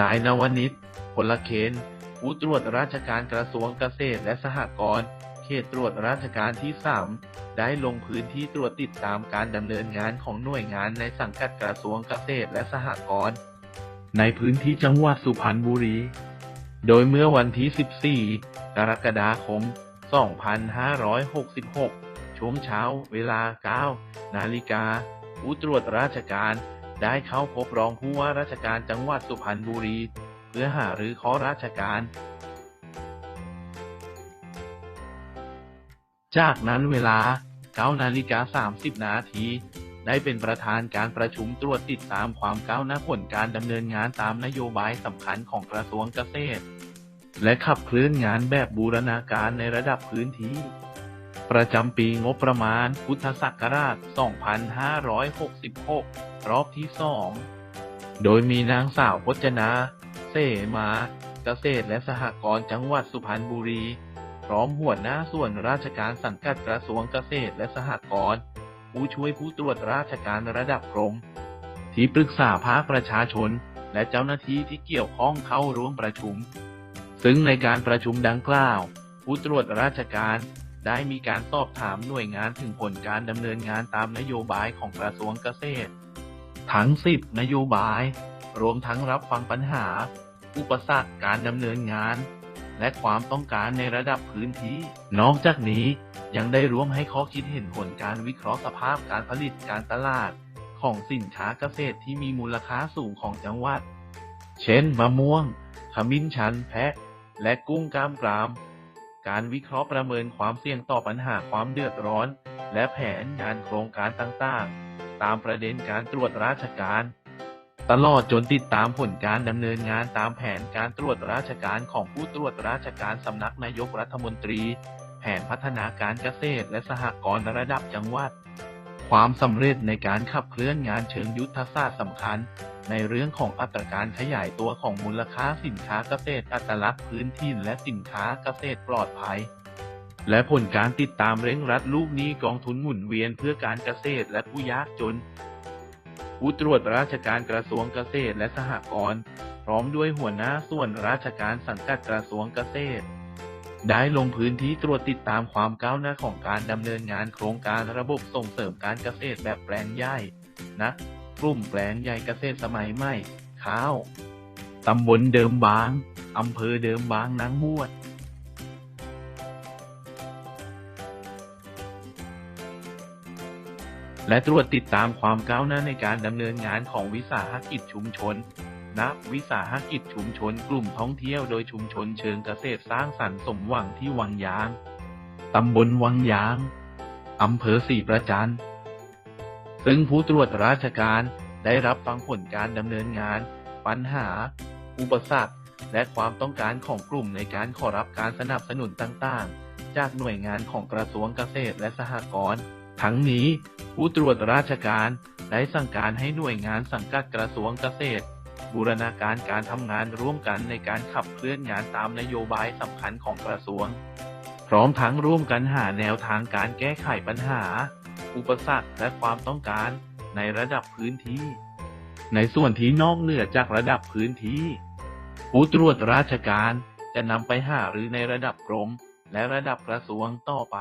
นายนวนิชพลเคนผู้ตรวจราชการกระทรวงเกษตรและสหกรณ์เขตตรวจราชการที่ 3 ได้ลงพื้นที่ตรวจติดตามการดำเนินงานของหน่วยงานในสังกัดกระทรวงเกษตรและสหกรณ์ในพื้นที่จังหวัดสุพรรณบุรี โดยเมื่อวันที่ 14 กรกฎาคม 2566 ช่วงเช้าเวลา 9 นาฬิกาผู้ตรวจราชการ ได้เข้าพบรองผู้ว่าราชการจังหวัดสุพรรณบุรี เพื่อหารือข้อราชการ จากนั้นเวลา9นาฬิกา30 นาที ได้เป็นประธานการประชุมตรวจติดตามความก้าวหน้าผลการดำเนินงานตามนโยบายสำคัญของกระทรวงเกษตร และขับเคลื่อนงานแบบบูรณาการในระดับพื้นที่ ประจำปีงบประมาณพุทธศักราช 2566 รอบที่2โดยมีนางสาวพจนา เสมาเกษตรและสหกรณ์จังหวัดสุพรรณบุรี พร้อมหัวหน้าส่วนราชการสังกัดกระทรวงเกษตรและสหกรณ์ผู้ช่วยผู้ตรวจราชการระดับกรม ที่ปรึกษาภาคประชาชน และเจ้าหน้าที่ที่เกี่ยวข้องเข้าร่วมประชุม ซึ่งในการประชุมดังกล่าว ผู้ตรวจราชการได้มีการสอบถามหน่วยงานถึงผลการดำเนินงานตามนโยบายของกระทรวงเกษตร ทั้ง 10 นโยบาย รวมทั้งรับฟังปัญหา อุปสรรคการดำเนินงาน และความต้องการในระดับพื้นที่ นอกจากนี้ยังได้ร่วมให้ข้อคิดเห็นผลการวิเคราะห์สภาพการผลิตการตลาด ของสินค้าเกษตรที่มีมูลค่าสูงของจังหวัด เช่น มะม่วง ขมิ้นชันแพะ และกุ้งกล้ามกราม การวิเคราะห์ประเมินความเสี่ยงต่อปัญหาความเดือดร้อน และแผนงานโครงการต่างๆ ตามประเด็นการตรวจราชการ ตลอดจนติดตามผลการดำเนินงานตามแผนการตรวจราชการของผู้ตรวจราชการสำนักนายกรัฐมนตรี แผนพัฒนาการเกษตรและสหกรณ์ระดับจังหวัด ความสำเร็จในการขับเคลื่อนงานเชิงยุทธศาสตร์สำคัญ ในเรื่องของอัตราการขยายตัวของมูลค่าสินค้าเกษตรอัตลักษณ์พื้นถิ่และสินค้าเกษตรปลอดภัย และผลการติดตามเร่งรัดลูกนี้กองทุนหมุนเวียนเพื่อการเกษตรและผู้ยากจน ผู้ตรวจราชการกระทรวงเกษตรและสหกรณ์พร้อมด้วยหัวหน้าส่วนราชการสังกัดกระทรวงเกษตร ได้ลงพื้นที่ตรวจติดตามความก้าวหน้าของการดำเนินงานโครงการระบบส่งเสริมการเกษตรแบบแปลงใหญ่นะกลุ่มแปลงใหญ่เกษตรสมัยใหม่ ข้าว ตำบลเดิมบาง อำเภอเดิมบางนางบวช และตรวจติดตามความก้าวหน้าในการดำเนินงานของวิสาหกิจชุมชนณวิสาหกิจชุมชนกลุ่มท่องเที่ยวโดยชุมชนเชิงเกษตรสร้างสรรค์สมหวังที่วังยาง ตำบลวังยาง อำเภอศรีประจัน ซึ่งผู้ตรวจราชการได้รับฟังผลการดำเนินงาน ปัญหา อุปสรรค และความต้องการของกลุ่มในการขอรับการสนับสนุนต่างๆ จากหน่วยงานของกระทรวงเกษตรและสหกรณ์ ทั้งนี้ ผู้ตรวจราชการได้สั่งการให้หน่วยงานสังกัดกระทรวงเกษตร บูรณาการการทำงานร่วมกันในการขับเคลื่อนงานตามนโยบายสำคัญของกระทรวง พร้อมทั้งร่วมกันหาแนวทางการแก้ไขปัญหา อุปสรรคและความต้องการในระดับพื้นที่ ในส่วนที่นอกเหนือจากระดับพื้นที่ ผู้ตรวจราชการจะนำไปหาหรือในระดับกรมและระดับกระทรวงต่อไป